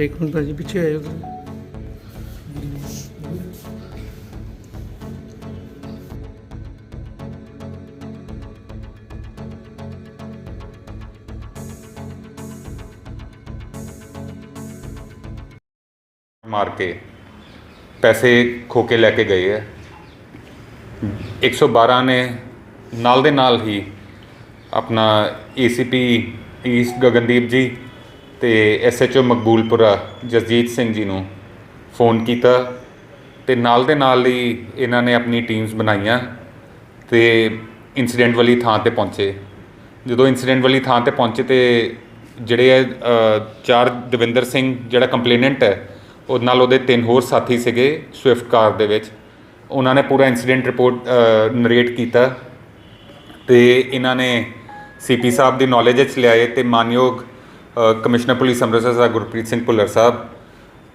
ਇੱਕ ਮਿੰਟ ਭਾਜੀ, ਪਿੱਛੇ ਆਇਓ ਤੁਸੀਂ। ਮਾਰ ਕੇ ਪੈਸੇ ਖੋ ਕੇ ਲੈ ਕੇ ਗਏ ਹੈ 112 ਨੇ ਨਾਲ ਦੇ ਨਾਲ ਹੀ ਆਪਣਾ ਏਸੀਪੀ ਈਸਟ ਗਗਨਦੀਪ ਜੀ ਤੇ ਐਸਐਚਓ ਮਕਬੂਲਪੁਰਾ ਜਸਜੀਤ ਸਿੰਘ ਜੀ ਨੂੰ ਫੋਨ ਕੀਤਾ ਤੇ ਨਾਲ ਦੇ ਨਾਲ ਹੀ ਇਹਨਾਂ ਨੇ ਆਪਣੀ ਟੀਮਸ ਬਣਾਈਆਂ ਤੇ ਇਨਸੀਡੈਂਟ ਵਾਲੀ ਥਾਂ ਤੇ ਪਹੁੰਚੇ। ਜਦੋਂ ਇਨਸੀਡੈਂਟ ਵਾਲੀ ਥਾਂ ਤੇ ਪਹੁੰਚੇ ਤੇ ਜਿਹੜੇ ਹੈ ਚਾਰ ਦਵਿੰਦਰ ਸਿੰਘ ਜਿਹੜਾ ਕੰਪਲੇਨੈਂਟ ਹੈ, ਉਹ ਨਾਲ ਉਹਦੇ ਤਿੰਨ ਹੋਰ ਸਾਥੀ ਸੀਗੇ ਸਵਿਫਟ ਕਾਰ ਦੇ ਵਿੱਚ। ਉਹਨਾਂ ਨੇ ਪੂਰਾ ਇਨਸੀਡੈਂਟ ਰਿਪੋਰਟ ਨਰੇਟ ਕੀਤਾ ਤੇ ਇਹਨਾਂ ਨੇ ਸੀਪੀ ਸਾਹਿਬ ਦੀ ਨੌਲੇਜ ਵਿੱਚ ਲਿਆਏ ਤੇ ਮਾਨਯੋਗ ਕਮਿਸ਼ਨਰ ਪੁਲਿਸ ਅੰਮ੍ਰਿਤਸਰ ਸਾਹਿਬ ਗੁਰਪ੍ਰੀਤ ਸਿੰਘ ਭੁੱਲਰ ਸਾਹਿਬ,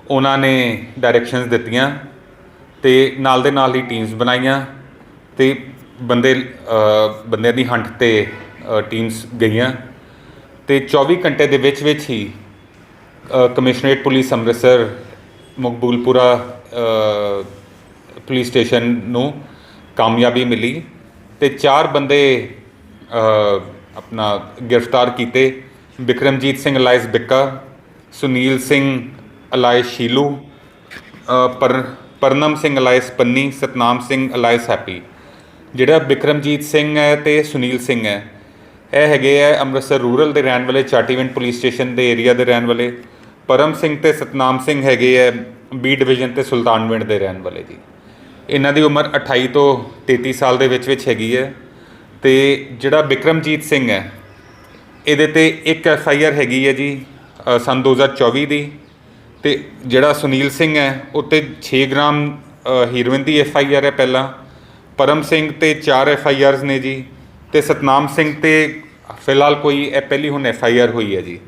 ਉਹਨਾਂ ਨੇ ਡਾਇਰੈਕਸ਼ਨਸ ਦਿੱਤੀਆਂ ਤੇ ਨਾਲ ਦੇ ਨਾਲ ਹੀ ਟੀਮਸ ਬਣਾਈਆਂ ਤੇ ਬੰਦੇ ਬੰਦਿਆਂ ਦੀ ਹੰਟ ਤੇ ਟੀਮਸ ਗਈਆਂ ਤੇ 24 ਘੰਟੇ ਦੇ ਵਿੱਚ ਵਿੱਚ ਹੀ commissionerate police Amritsar, Maqboolpura police station ਨੂੰ ਕਾਮਯਾਬੀ ਮਿਲੀ ਤੇ ਚਾਰ ਬੰਦੇ ਆਪਣਾ ਗ੍ਰਿਫਤਾਰ ਕੀਤੇ ਬਿਕਰਮਜੀਤ ਸਿੰਘ ਅਲਾਇਸ ਬਿੱਕਾ, ਸੁਨੀਲ ਸਿੰਘ ਅਲਾਇਸ ਸ਼ੀਲੂ ਪਰ, Parnam Singh alias Panni, Satnam Singh alias Happy. ਜਿਹੜਾ ਬਿਕਰਮਜੀਤ ਸਿੰਘ ਹੈ ਤੇ ਸੁਨੀਲ ਸਿੰਘ ਹੈ, ਇਹ ਹੈਗੇ ਆ ਅੰਮ੍ਰਿਤਸਰ ਰੂਰਲ ਦੇ ਰਹਿਣ ਵਾਲੇ, ਚਾਟੀਵਿੰਡ ਪੁਲਿਸ ਸਟੇਸ਼ਨ ਦੇ ਏਰੀਆ ਦੇ ਰਹਿਣ ਵਾਲੇ। ਪਰਮ ਸਿੰਘ ਤੇ ਸਤਨਾਮ ਸਿੰਘ ਹੈਗੇ ਆ ਬੀ ਡਿਵੀਜ਼ਨ ਤੇ ਸੁਲਤਾਨਵਿੰਡ ਦੇ ਰਹਿਣ ਵਾਲੇ ਜੀ। ਇਹਨਾਂ ਦੀ ਉਮਰ 28 ਤੋਂ 33 ਸਾਲ ਦੇ ਵਿੱਚ ਵਿੱਚ ਹੈਗੀ ਹੈ ਤੇ ਜਿਹੜਾ ਬਿਕਰਮਜੀਤ ਸਿੰਘ ਹੈ ਇਹਦੇ ਤੇ ਇੱਕ ਐਫ ਆਈ ਆਰ ਹੈਗੀ ਹੈ ਜੀ ਸੰਨ 2024 ਦੀ। ਤੇ ਜਿਹੜਾ ਸੁਨੀਲ ਸਿੰਘ ਹੈ ਉੱਤੇ 6 ਗ੍ਰਾਮ ਹੀਰੋਇਨ ਦੀ ਐਫ ਆਈ ਆਰ ਹੈ ਪਹਿਲਾਂ। ਪਰਮ ਸਿੰਘ ਤੇ 4 ਐਫ ਆਈ ਆਰਸ ਨੇ ਜੀ। ਤੇ ਸਤਨਾਮ ਸਿੰਘ ਤੇ ਫਿਲਹਾਲ ਕੋਈ ਇਹ ਪਹਿਲੀ ਹੁਣ ਐਫ ਆਈ ਆਰ ਹੋਈ ਹੈ ਜੀ।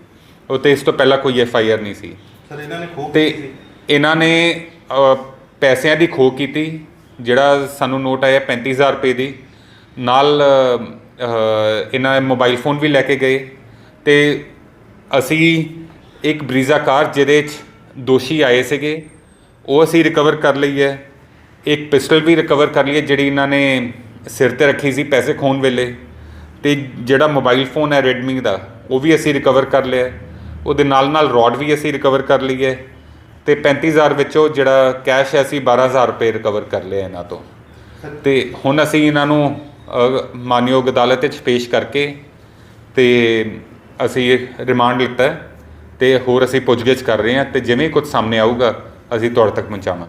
ਉੱਤੇ ਇਸ ਤੋਂ ਪਹਿਲਾਂ ਕੋਈ ਐਫ ਆਈ ਆਰ ਨਹੀਂ ਸੀ। ਸਰ ਇਹਨਾਂ ਨੇ ਖੋਹ ਤੇ। ਇਹਨਾਂ ਨੇ ਪੈਸਿਆਂ ਦੀ ਖੋਹ ਕੀਤੀ ਜਿਹੜਾ ਸਾਨੂੰ ਨੋਟ ਆਇਆ 35000 ਰੁਪਏ ਦੀ। ਨਾਲ ਇਹਨਾਂ ਮੋਬਾਈਲ ਫੋਨ ਵੀ ਲੈ ਕੇ ਗਏ। ਤੇ ਅਸੀਂ ਇੱਕ ਬਰੀਜ਼ਾ ਕਾਰ ਜਿਹਦੇ 'ਚ ਦੋਸ਼ੀ ਆਏ ਸੀਗੇ, ਉਹ ਅਸੀਂ ਰਿਕਵਰ ਕਰ ਲਈ ਹੈ। ਇੱਕ ਪਿਸਟਲ ਵੀ ਰਿਕਵਰ ਕਰ ਲਈ ਹੈ, ਜਿਹੜੀ ਇਹਨਾਂ ਨੇ ਸਿਰ ਤੇ ਰੱਖੀ ਸੀ ਪੈਸੇ ਖੋਣ ਵੇਲੇ। ਤੇ ਜਿਹੜਾ ਮੋਬਾਈਲ ਫੋਨ ਹੈ Redmi ਦਾ, ਉਹ ਵੀ ਅਸੀਂ ਰਿਕਵਰ ਕਰ ਲਿਆ ਉਹਦੇ ਨਾਲ ਨਾਲ ਰੋਡ ਵੀ ਅਸੀਂ ਰਿਕਵਰ ਕਰ ਲਈ ਹੈ। ਤੇ 35000 ਵਿੱਚੋਂ ਜਿਹੜਾ ਕੈਸ਼ ਹੈ, ਅਸੀਂ 12000 ਰੁਪਏ ਰਿਕਵਰ ਕਰ ਲਿਆ ਇਹਨਾਂ ਤੋਂ। ਤੇ ਹੁਣ ਅਸੀਂ ਇਹਨਾਂ ਨੂੰ ਮਾਨਯੋਗ ਅਦਾਲਤ ਵਿੱਚ ਪੇਸ਼ ਕਰਕੇ ਤੇ ਅਸੀਂ ਰਿਮਾਂਡ ਲਿੱਤਾ ਹੈ ਤੇ ਹੋਰ ਅਸੀਂ ਪੁੱਛਗਿੱਛ ਕਰ ਰਹੇ ਹਾਂ ਤੇ ਜਿਵੇਂ ਕੁਝ ਸਾਹਮਣੇ ਆਊਗਾ, ਅਸੀਂ ਤੁਹਾਡੇ ਤੱਕ ਪਹੁੰਚਾਵਾਂਗੇ।